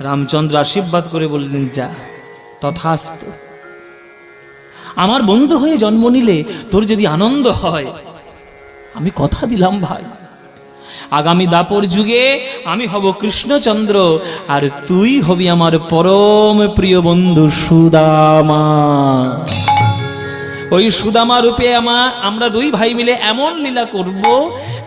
রামচন্দ্র আশীর্বাদ করে বললেন, যা, তথাস্ত। আমার বন্ধু হয়ে জন্ম নিলে তোর যদি আনন্দ হয়, আমি কথা দিলাম ভাই। আগামী দাপর যুগে আমি হব কৃষ্ণচন্দ্র, আর তুই হবি আমার পরম প্রিয় বন্ধু সুদামা। ওই সুদামা রূপে আমার আমরা দুই ভাই মিলে এমন লীলা করব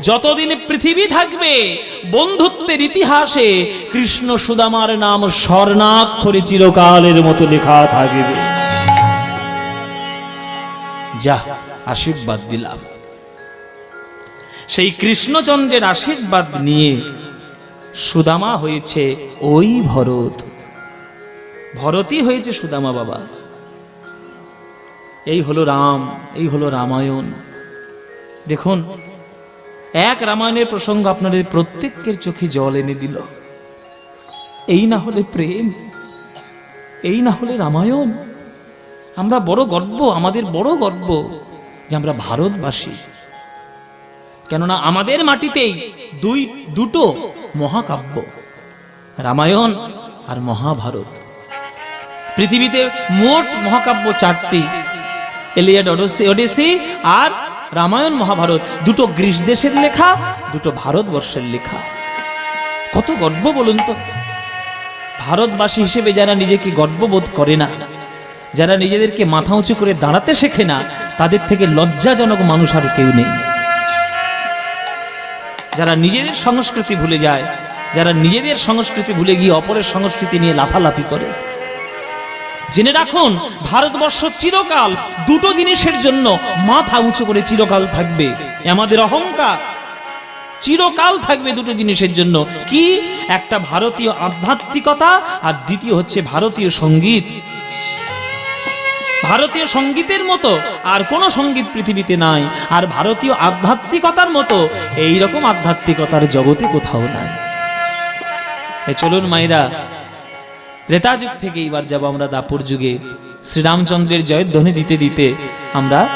যতদিন পৃথিবী থাকবে, বন্ধুত্বের ইতিহাসে কৃষ্ণ সুদামার নাম স্বর্ণাক্ষরে চিরকালের মতো লেখা থাকবে। যা আশীর্বাদ দিলাম। সেই কৃষ্ণচন্দ্রের আশীর্বাদ নিয়ে সুদামা হয়েছে ওই ভরত। ভরতই হয়েছে সুদামা বাবা। এই হলো রাম, এই হলো রামায়ণ। দেখুন এক রামায়ণের প্রসঙ্গ আপনাদের প্রত্যেকের চোখে জল এনে দিল। এই না হলে প্রেম, এই না হলে রামায়ণ। আমরা বড় গর্ব, আমাদের বড় গর্ব যে আমরা ভারতবাসী। কেননা আমাদের মাটিতেই দুই, দুটো মহাকাব্য, রামায়ণ আর মহাভারত। পৃথিবীতে মোট মহাকাব্য চারটি, এলিয়াড ওডেসি আর রামায়ণ মহাভারত, দুটো গ্রীস দেশের লেখা, দুটো ভারতবর্ষের লেখা। কত গর্ব বলুন তো? ভারতবাসী হিসেবে যারা নিজেকে গর্ববোধ করে না, যারা নিজেদেরকে মাথা উঁচু করে দাঁড়াতে শেখে না, তাদের থেকে লজ্জাজনক মানুষ আর কেউ নেই। যারা নিজেদের সংস্কৃতি ভুলে যায়, যারা নিজেদের সংস্কৃতি ভুলে গিয়ে অপরের সংস্কৃতি নিয়ে লাফালাফি করে জেনে রাখুন, ভারতবর্ষ চিরকাল দুটো জিনিসের জন্য মাথা উঁচু করে চিরকাল থাকবে। আমাদের অহংকার। চিরকাল থাকবে দুটো জিনিসের জন্য। কি? একটা ভারতীয় আধ্যাত্মিকতা আর দ্বিতীয় হচ্ছে ভারতীয় সংগীত। ভারতীয় সঙ্গীতের মতো আর কোন সংগীত পৃথিবীতে নাই। আর ভারতীয় আধ্যাত্মিকতার মতো এই রকম আধ্যাত্মিকতার জগতে কোথাও নাই। চলুন মাইরা ত্রেতা যুগ থেকে এবার যাব আমরা দাপুর যুগে। শ্রীরামচন্দ্রের জয়ধ্বনি দিতে দিতে আমরা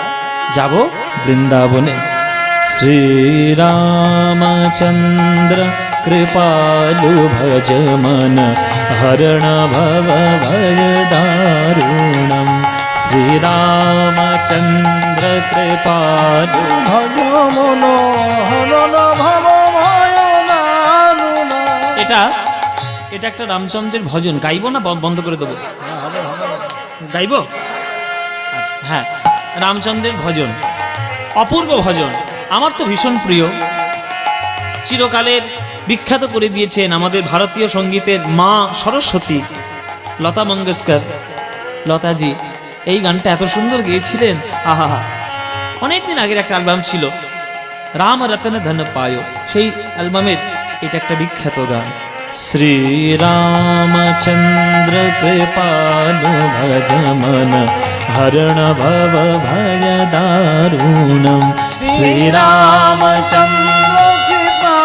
যাব বৃন্দাবনে। শ্রীরামচন্দ্র, কৃপালু ভব ভয় দারুণম। শ্রীরামচন্দ্র, কৃপালু ভজ মন, হরণ ভব ভয়দারুণম এটা এটা একটা রামচন্দ্রের ভজন। গাইবো না বন্ধ করে দেবো? গাইবো? আচ্ছা হ্যাঁ। রামচন্দ্রের ভজন। অপূর্ব ভজন। আমার তো ভীষণ প্রিয়। চিরকালের বিখ্যাত করে দিয়েছেন আমাদের ভারতীয় সঙ্গীতের মা সরস্বতী, লতা মঙ্গেশকর, লতাজি। এই গানটা এত সুন্দর গেয়েছিলেন। আহা অনেকদিন আগের একটা অ্যালবাম ছিল রাম রতন ধন পায়। সেই অ্যালবামের এটা একটা বিখ্যাত গান। श्रीरामचन्द्र कृपाल भजम हरण भय दारूणं श्रीरामचन्द्र कृपा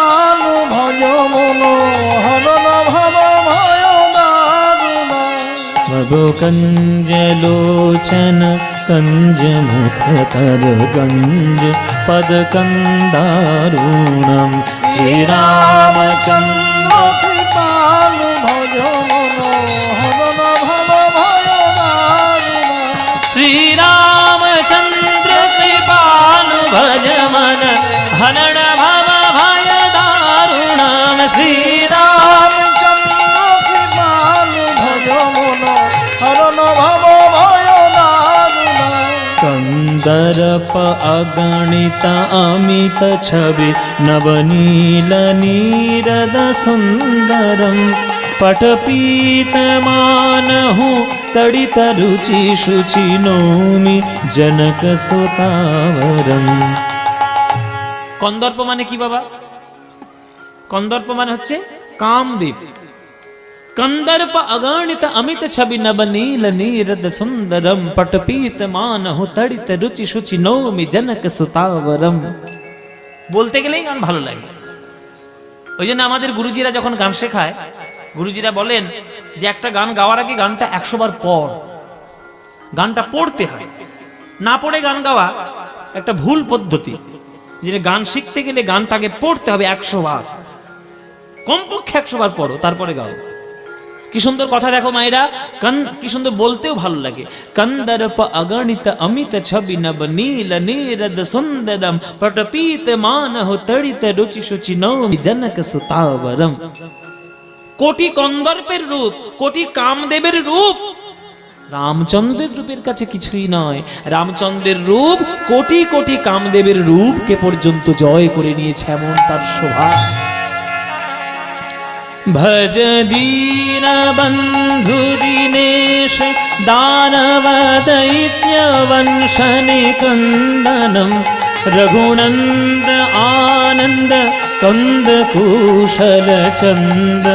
भज मनो भय भगुकञ्जलोचन् कञ्जन प्रथल कञ्ज श्रीरामचन्द्र ीरा चि भगो नवो भो दारुण कन्दरप अगणित अमित छवि नवनील नीरद सुन्दरं पटपीतमानहु पीतमानहु तडितरुचि शुचि नोमि जनकसुतावरम् কন্দর্প মানে কি বাবা কন্দর্প মানে হচ্ছে কামদেব कंदर्प अगणित अमित छवि नव नील नीरद सुंदरम पटपीत मानहु तड़ित रुचि शुचि नौमि जनक सुतावरम বলতে গেলেই গান ভালো লাগে ওই জন্য আমাদের গুরুজিরা যখন গান শেখায় গুরুজিরা বলেন যে একটা গান গাওয়ার আগে গানটা একশো বার পড় গানটা পড়তে হয় না পড়ে গান গাওয়া একটা ভুল পদ্ধতি যে গান শিখতে গেলে গানটাকে পড়তে হবে একশো বার। কমপক্ষে একশো বার পড়ো, তারপরে গাও। কি সুন্দর কথা দেখো মায়েরা, কন কি সুন্দর বলতেও ভালো লাগে। কন্দর্প অগণিত অমিত ছবি নব নীল নীরদ সুন্দরম, পটপীত মানহ তড়িত রুচি শুচি নৌমি জনক সুতাবরম। কোটি কন্দর্পের রূপ, কোটি কামদেবের রূপ রামচন্দ্রের রূপের কাছে কিছুই নয়। রামচন্দ্রের রূপ কোটি কোটি কামদেবের রূপকে পর্যন্ত জয় করে নিয়েছে এমন তার শোভা। ভজ দীন বন্ধু দীনেশ দানব দৈত্য বংশনি কন্দনম, রঘুনন্দ আনন্দ কন্দ কুশল চন্দ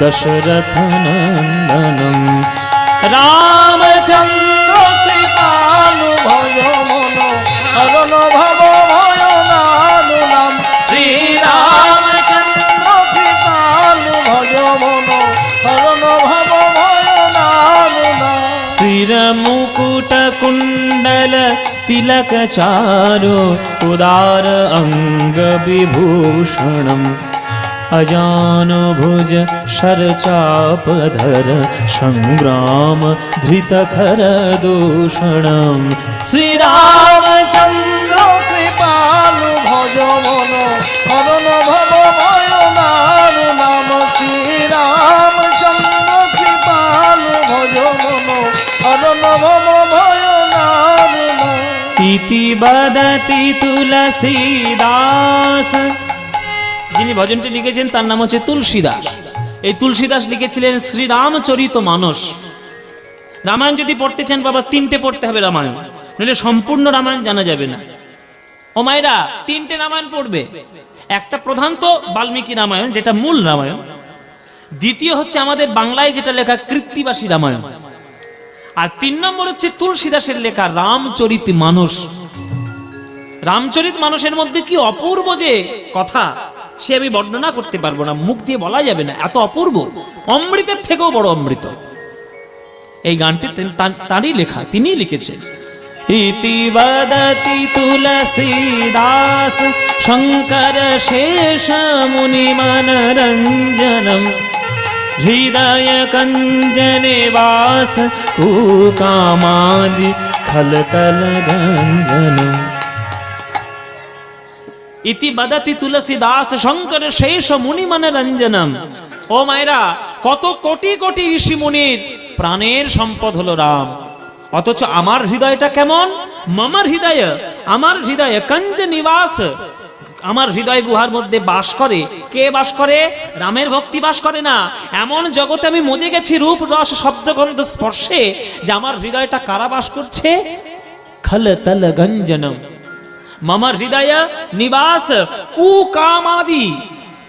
দশরথ নন্দনম। রামচন্দ্র কৃপালু ভজ মন হরণ ভব ভয় নালু নাম শ্রীরামচন্দ্র কৃপালু ভজ মন হরণ ভব ভয় নালু নাম শির মুকুট কুণ্ডল তিলক চারো উদার अजानुभुज शरचापधर सङ्ग्राम धृतखरदूषणम् श्रीरामचन्द्र कृपालु भज मन हरण भव भय नाम नाम श्रीरामचन्द्र कृपालु भज मन हरण भव भय नारु इति वदति तुलसीदास যিনি ভজনটি লিখেছেন, তার নাম হচ্ছে তুলসীদাস। এই তুলসীদাস লিখেছিলেন শ্রীরামচরিত মানস। রামায়ণ যদি পড়তে চান বাবা, তিনটে পড়তে হবে রামায়ণ, নইলে সম্পূর্ণ রামায়ণ জানা যাবে না। ও মায়েরা, তিনটে রামায়ণ পড়বে। একটা প্রধান তো বাল্মীকি রামায়ণ, যেটা মূল রামায়ণ। দ্বিতীয় হচ্ছে আমাদের বাংলায় যেটা লেখা কৃত্তিবাসী রামায়ণ। আর তিন নম্বর হচ্ছে তুলসীদাসের লেখা রামচরিত মানুষ রামচরিত মানুষের মধ্যে কি অপূর্ব যে কথা সে আমি বর্ণনা করতে পারব না, মুখ দিয়ে বলা যাবে না, এত অপূর্ব। অমৃতের থেকেও বড় অমৃত। এই গানটি তার- তারই লেখা তিনি লিখেছেন। ইতি বদতি তুলসীদাস শঙ্কর শেষ মুনি মনোরঞ্জনম। হৃদয় কঞ্জনে বাস, কুকামাদি খলকল গঞ্জনম। ইতি বদতি তুলসীদাস শঙ্কর শেষ মুনি রঞ্জনম ও মায়েরা, কত কোটি কোটি ঋষি মুনির, প্রাণের সম্পদ হলো রাম। অথচ আমার হৃদয়টা কেমন? মামার হৃদয়, আমার হৃদয় কঞ্জ নিবাস। আমার হৃদয় গুহার মধ্যে বাস করে। কে বাস করে? রামের ভক্তি বাস করে না। এমন জগতে আমি মজে গেছি, রূপ, রস শব্দগন্ধ স্পর্শে, যে আমার হৃদয়টা কারা বাস করছে। খল তল গঞ্জনম। মম হৃদয় নিবাস কুকামাদি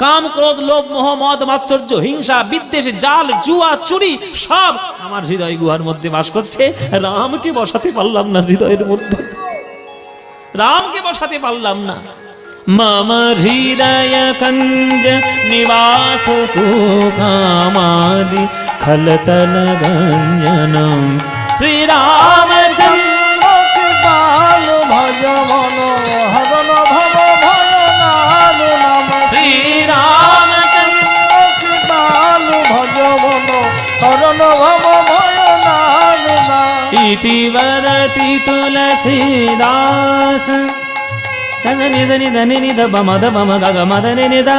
কাম ক্রোধ লোভ মোহ মদ মাৎসর্য হিংসা বিদ্বেষ জাল জুয়া চুরি সব আমার হৃদয় গুহার মধ্যে বাস করছে। রামকে বসাতে পারলাম না হৃদয়ের মধ্যে। রামকে বসাতে পারলাম না। মম হৃদয় কঞ্জ, নিবাস, কুকামাদি, খলতল গঞ্জনম। শ্রীরামচন্দ্র মন হরণ ভব ভয় নালু নাম শ্রীরামচন্দ্র কৃপালু ভজ মন হরণ ভব ভয় নালু ইতি ভগতি তুলসী দাস ಸದ ನಿದ ನಿದ ನಿನಿದ ಬಮದ ಬಮ ಗಗ ಮದ ನಿನಿ ದ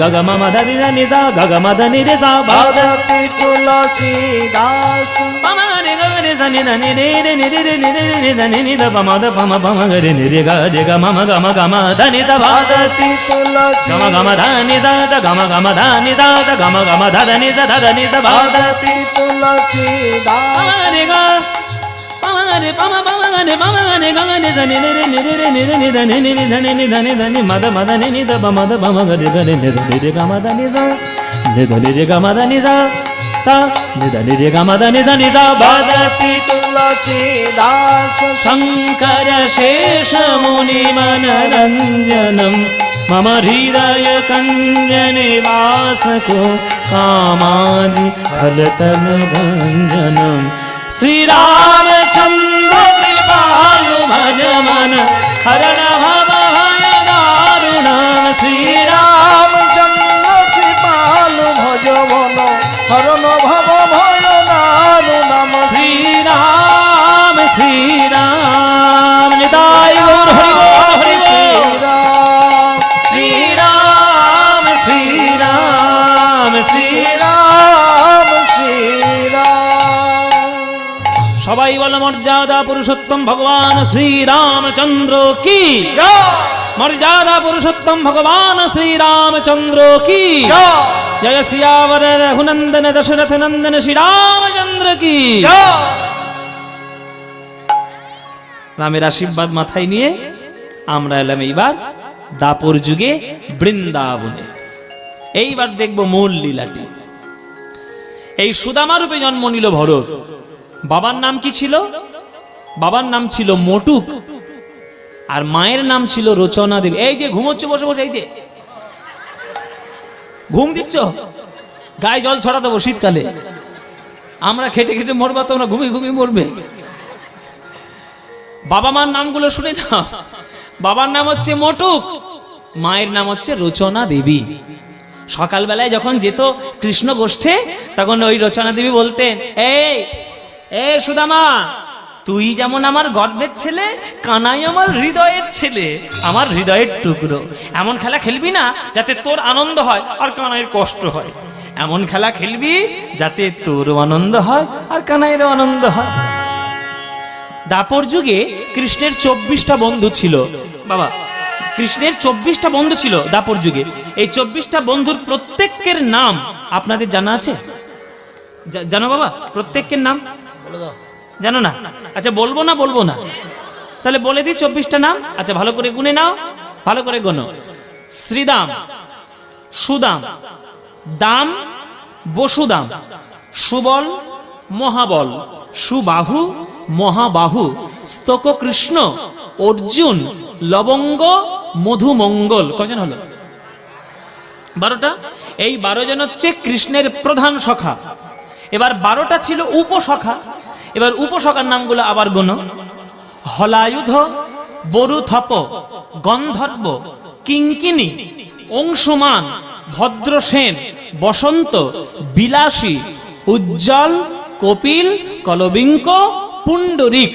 ಗಗ ಮಮ ದ ನಿದ ನಿಜ ಗಗ ಮದ ನಿರಿ ಸ ಭಗತಿ ತುಳಸಿ ದಾಸ ಬಮ ನಿ ಗಗ ನಿ ಸ ನಿದ ನಿ ನಿ ನಿ ನಿ ನಿ ನಿ ನಿ ನಿ ದ ನಿ ನಿ ದ ಬಮ ದ ಬಮ ಬಮ ಗ ರಿ ನಿ ರಿ ಗ ರಿ ಗ ಮಮ ಗ ಮ ಗ ಮ ದ ನಿ ದ ಭಗತಿ ತುಳಸಿ ಗಮ ಗಮ ದ ನಿ ದ ದ ಗಮ ಗಮ ದ ನಿ ದ ದ ಗಮ ಗಮ ದ ದ ನಿ ದ ದ ದ ನಿ ದ ಭಗತಿ ತುಳಸಿ ದಾಸ ನಿ ಗ పవని పమ పవని పవని గని జని నిరి నిరి రి నిరి నిద నిని నిద నిని ధని ధని మద మద నిని దబ మద బమ గది గని నిద నిరి గమ ద నిజ నిద నిరి గమ ద నిజ సా. నిద నిరి గమ ద నిజ నిజ భదతి తులసీదాస శంకర శేష ముని మనరంజనం మమ హృదయ కంజనివాసకు కామాది ఫలతను భంజనం. বাসকো কামাদি ফলতল ভঞ্জনম শ্রীরামচন্দ্র কৃপালু ভজ মন হরণ ভব ভয় মর্যাদা পুরুষোত্তম ভগবান শ্রীরামচন্দ্র কি? মর্যাদা পুরুষোত্তম ভগবান শ্রীরামচন্দ্র কি? জয় সিয়াবর রঘুনন্দন দশরথ নন্দন শ্রীরামচন্দ্র কি? রামের আশীর্বাদ মাথায় নিয়ে আমরা এলাম এইবার দাপর যুগে বৃন্দাবনে। এইবার দেখব মূল লীলাটি। এই সুদামা রূপে জন্ম নিল ভরত। বাবার নাম কি ছিল? বাবার নাম ছিল মটুক। আর মায়ের নাম ছিল রচনা দেবী। এই যে ঘুমোচ্ছে, বসে বসে, এই যে। ঘুম দিচ্ছ? গায়ে জল ছড়া দেবো শীতকালে। আমরা খেটে খেটে মরবা, তোমরা ঘুমিয়ে ঘুমিয়ে মরবে। বাবা মার নামগুলো শুনে যাও বাবার নাম হচ্ছে মটুক, মায়ের নাম হচ্ছে রচনা দেবী। সকালবেলায় যখন যেত কৃষ্ণ গোষ্ঠে তখন ওই রচনা দেবী বলতেন, এই এ সুদামা, তুই যেমন আমার গর্বের ছেলে, কানাই আমার হৃদয়ের ছেলে, আমার হৃদয়ের টুকরো। এমন খেলা খেলবি না যাতে তোর আনন্দ হয় আর কানাইয়ের কষ্ট হয়। এমন খেলা খেলবি যাতে তোরও আনন্দ হয় আর কানাইয়েরও আনন্দ হয়। দাপর যুগে কৃষ্ণের চব্বিশটা বন্ধু ছিল। বাবা, কৃষ্ণের চব্বিশটা বন্ধু ছিল দাপর যুগে। এই চব্বিশটা বন্ধুর প্রত্যেকের নাম আপনাদের জানা আছে? জানো বাবা, প্রত্যেকের নাম? জানো না? আচ্ছা বলব না বলব না? তাহলে বলে দিই চব্বিশটা নাম। আচ্ছা ভালো করে গুনে নাও, ভালো করে গোনো। শ্রীদাম, সুদাম, দাম, বসুদাম, সুবল, মহাবল, সুবাহু, মহাবাহু স্তক কৃষ্ণ অর্জুন, লবঙ্গ, মধুমঙ্গল। কজন হলো? বারোটা? এই বারো জন হচ্ছে কৃষ্ণের প্রধান সখা। এবার বারোটা ছিল উপসখা এবার উপসখার নামগুলো আবার গোনো। হলায়ুধ, বরুথপ, গন্ধর্ব কিঙ্কিনী অংশুমান, ভদ্রসেন, বসন্ত, বিলাসী, উজ্জ্বল, কপিল, কলবিঙ্ক, পুণ্ডরিক।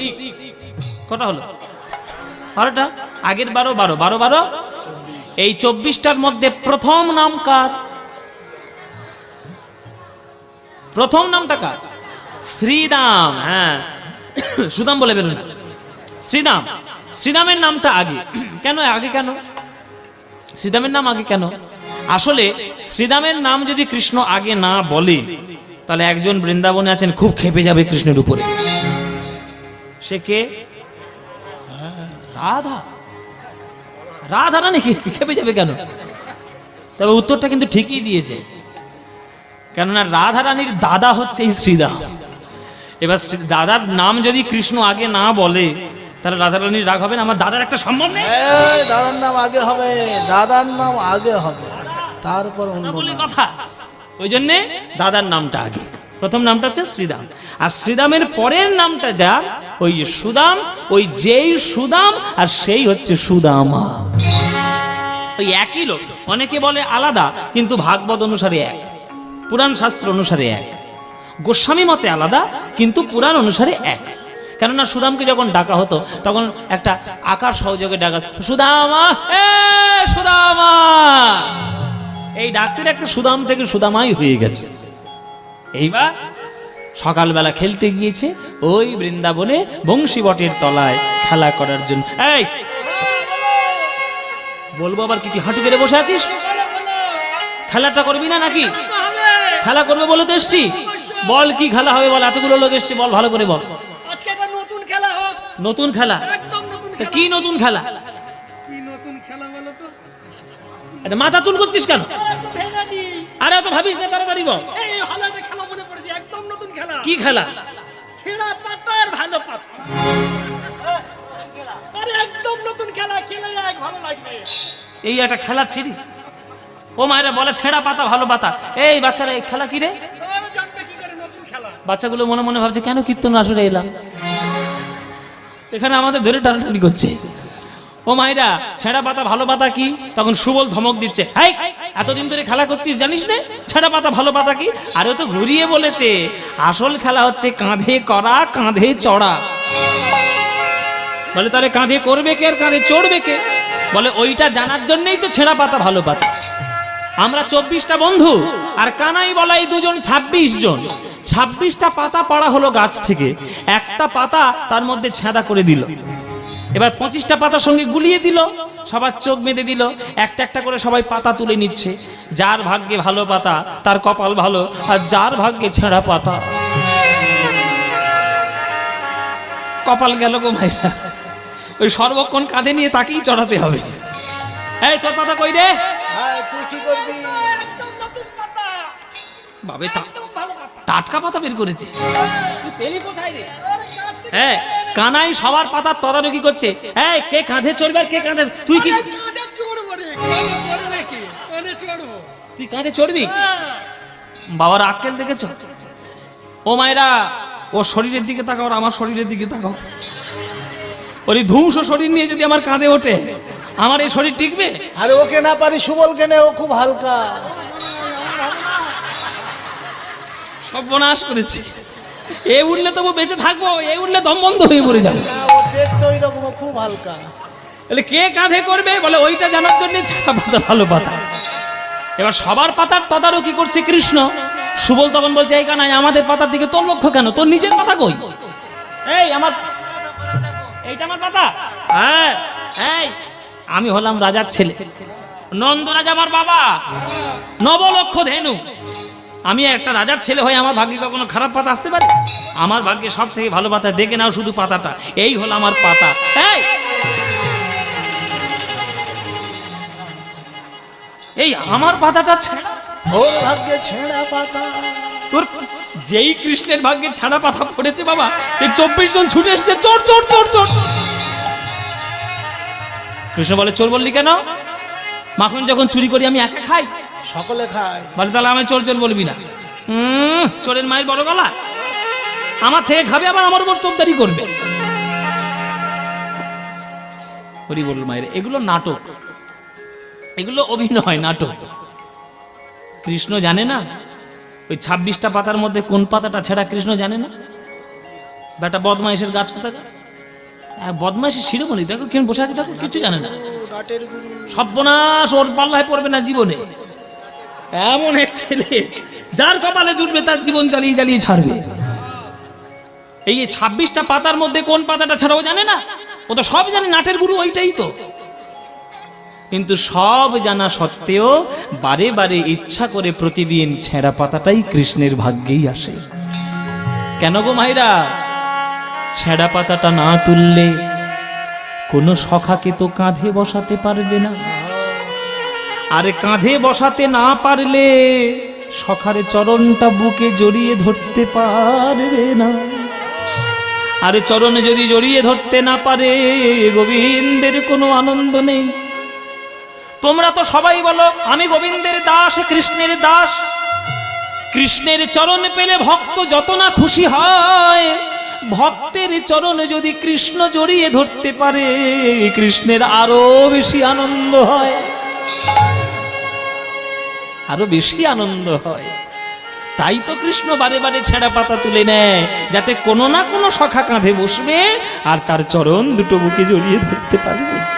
কটা হলো? বারোটা? আগের বারো বারো বারো বারো। এই চব্বিশটার মধ্যে প্রথম নাম কার? প্রথম নামটা কার? শ্রীদাম হ্যাঁ। সুদাম বলে বেরোনা শ্রীদাম। শ্রীদামের নামটা আগে। কেন? আগে কেন? শ্রীদামের নাম আগে কেন? আসলে শ্রীদামের নাম যদি কৃষ্ণ আগে না বলে, তাহলে একজন বৃন্দাবনে আছেন, খুব খেপে যাবে কৃষ্ণের উপরে। সে কে? রাধা। রাধা রানী কি? খেপে যাবে কেন? তবে উত্তরটা কিন্তু ঠিকই দিয়েছে। কেননা রাধা রানীর দাদা হচ্ছে এই শ্রীদাম এবার শ্রী- দাদার নাম যদি কৃষ্ণ আগে না বলে তাহলে রাধা রানীর রাগ হবে না? আমার দাদার একটা সম্ভব নেই? দাদার নাম আগে হবে দাদার নাম আগে হবে তারপর অন্য কথা। ওই জন্যে দাদার নামটা আগে। প্রথম নামটা হচ্ছে শ্রীদাম। আর শ্রীদামের পরের নামটা যা ওই যে সুদাম ওই যেই সুদাম আর সেই হচ্ছে সুদামা। ওই একই লোক। অনেকে বলে আলাদা কিন্তু ভাগবত অনুসারে এক। পুরাণ শাস্ত্র অনুসারে এক। গোস্বামী মতে আলাদা, কিন্তু পুরাণ অনুসারে এক। কেননা সুদামকে যখন ডাকা হতো, তখন একটা আকার সহযোগে ডাকা সুদামা, হে সুদামা! এই ডাকটির একটা সুদাম থেকে সুদামাই হয়ে গেছে। এইবার সকালবেলা খেলতে গিয়েছে, ওই বৃন্দাবনে বংশী বটের তলায় খেলা করার জন্য। এই, বলব আবার কি হাঁটু বেড়ে বসে আছিস? খেলাটা করবি না নাকি? খেলা করবে বলে তো এসছি। বল কি খেলা হবে বল? এতগুলো লোক এসছে বল ভালো করে বল। আজকে একটা নতুন খেলা হোক। নতুন খেলা? একদম নতুন তা খেলা। কি নতুন খেলা? তো? এটা মাথা তুল করছিস কেন? আরে অত ভাবিস না তাড়াতাড়ি বল। এই হলো খেলা মনে পড়েছে একদম নতুন খেলা। কি খেলা? ছেঁড়া পাতা আর ভালো পাতা। আরে একদম নতুন খেলা খেলে যাক ভালো লাগবে। এই একটা খেলা ছিড়ি। ও মায়েরা বলে, ছেঁড়া পাতা, ভালো পাতা। এই বাচ্চারা, এই খেলা করে বাচ্চাগুলো মনে মনে ভাবছে, কেন কীর্তন আসরে এলাম? এখানে আমাদের ধরে টানাটানি করছে। ও মায়েরা, ছেঁড়া পাতা, ভালো পাতা কি? তখন সুবল ধমক দিচ্ছে, হাই, এতদিন ধরে খেলা করছিস, জানিস না? ছেঁড়া পাতা, ভালো পাতা কি? আরে তো ঘুরিয়ে বলেছে, আসল খেলা হচ্ছে কাঁধে করা, কাঁধে চড়া। বলে, তাহলে কাঁধে করবে কে আর কাঁধে চড়বে কে? বলে, ওইটা জানার জন্যই তো ছেঁড়া পাতা, ভালো পাতা। আমরা চব্বিশটা বন্ধু, আর কানাই বলাই দুজন ছাব্বিশ জন। ছাব্বিশটা পাতা পাড়া হলো গাছ থেকে, একটা পাতা তার মধ্যে ছেঁদা করে দিল। এবার পঁচিশটা পাতার সঙ্গে গুলিয়ে দিল, সবার চোখ বেঁধে দিল, একটা একটা করে সবাই পাতা তুলে নিচ্ছে। যার ভাগ্যে ভালো পাতা, তার কপাল ভালো, আর যার ভাগ্যে ছেঁড়া পাতা। কপাল গেল গো ভাইরা ওই সর্বক্ষণ কাঁধে নিয়ে তাকেই চড়াতে হবে। এই, তোর পাতা কই রে? হ্যাঁ তুই কি করবি? একদম নতুন পাতা। বাবে একদম ভালো পাতা। টাটকা পাতা বের করেছে। পেলি কোথায় রে? আরে গাছ থেকে হ্যাঁ কানাই সবার পাতার তদারকি করছে। এই কে কাঁধে চড়বে আর কে কাঁধে তুই কি কাঁধে চড়বো রে। কাঁধে চড়বে কি কাঁধে চড়বো। তুই কাঁধে চড়বি? হ্যাঁ। বাবার আক্কেল দেখেছ? ও মায়েরা ও শরীরের দিকে তাকাও আর আমার শরীরের দিকে তাকাও। ওর এই ধ্বংস শরীর নিয়ে যদি আমার কাঁধে ওঠে আমার এই শরীর টিকবে? আরে ওকে না পারি সুবল কেনে ও খুব হালকা। সর্বনাশ করেছি। এ উঠলে তবু বেঁচে থাকব এ উঠলে দম বন্ধ হয়ে পড়ে যাবে। ও খুব হালকা। তাহলে কে কাঁধে করবে? বলে ওইটা জানার জন্য ছাড়া পাতা ভালো পাতা। এবার সবার পাতার তদারকি করছে কৃষ্ণ। সুবল তখন বলছে এই কানাই আমাদের পাতার দিকে তোর লক্ষ্য কেন? তোর নিজের পাতা কই? এই আমার এইটা আমার পাতা? হ্যাঁ। এই আমি হলাম রাজার ছেলে। নন্দ রাজা আমার বাবা। নবলক্ষ ধেনু। আমি একটা রাজার ছেলে হয়ে আমার ভাগ্যে কখনো খারাপ পাতা আসতে পারে? আমার ভাগ্যে সব থেকে ভালো পাতা দেখে নাও শুধু পাতাটা। এই হলো আমার পাতা। এই! এই আমার পাতাটা ছেঁড়া। ওর ভাগ্যে ছেঁড়া পাতা। তোর যেই কৃষ্ণের ভাগ্যে ছাড়া পাতা পড়েছে বাবা এই চব্বিশ জন ছুটে এসছে। চোর চোর চোর চোর কৃষ্ণ বলে চোর বললি কেন? মাখন যখন চুরি করি আমি একা খাই? সকলে খায়। বলে তাহলে আমি চোর চোর বলবি না। চোরের মায়ের বড় গলা? আমার থেকে খাবে আবার আমার উপর তোপদারি করবে। হরি বল মায়ের এগুলো নাটক। এগুলো অভিনয় নাটক। কৃষ্ণ জানে না ওই ছাব্বিশটা পাতার মধ্যে কোন পাতাটা ছেড়া কৃষ্ণ জানে না? বেটা বদমাইশের গাছ কোথায় বদমাইশের শিরোমণি দেখো কেন বসে আছে দেখো কিছু জানে না। সর্বনাশ ওর পাল্লায় পড়বে না জীবনে। এমন এক ছেলে যার কপালে জুটবে তার জীবন জ্বালিয়ে জ্বালিয়ে ছাড়বে। এই ছাব্বিশটা পাতার মধ্যে কোন পাতাটা ছাড়াও জানে না? ও তো সব জানে নাটের গুরু ওইটাই তো। কিন্তু সব জানা সত্ত্বেও বারে বারে ইচ্ছা করে প্রতিদিন ছেঁড়া পাতাটাই কৃষ্ণের ভাগ্যেই আসে। কেন গো মাইরা ছেঁড়া পাতাটা না তুললে কোনো সখাকে তো কাঁধে বসাতে পারবে না। আরে কাঁধে বসাতে না পারলে সখারে চরণটা বুকে জড়িয়ে ধরতে পারবে না। আরে চরণে যদি জড়িয়ে ধরতে না পারে, গোবিন্দের কোনো আনন্দ নেই। তোমরা তো সবাই বলো, আমি গোবিন্দের দাস, কৃষ্ণের দাস। কৃষ্ণের চরণ পেলে ভক্ত যত না খুশি হয়। ভক্তের চরণে যদি কৃষ্ণ জড়িয়ে ধরতে পারে, কৃষ্ণের আরও বেশি আনন্দ হয়। আরও বেশি আনন্দ হয়। তাই তো কৃষ্ণ বারে বারে ছেঁড়া পাতা তুলে নেয়, যাতে কোনো না কোনো সখা কাঁধে বসবে আর তার চরণ দুটো বুকে জড়িয়ে ধরতে পারবে।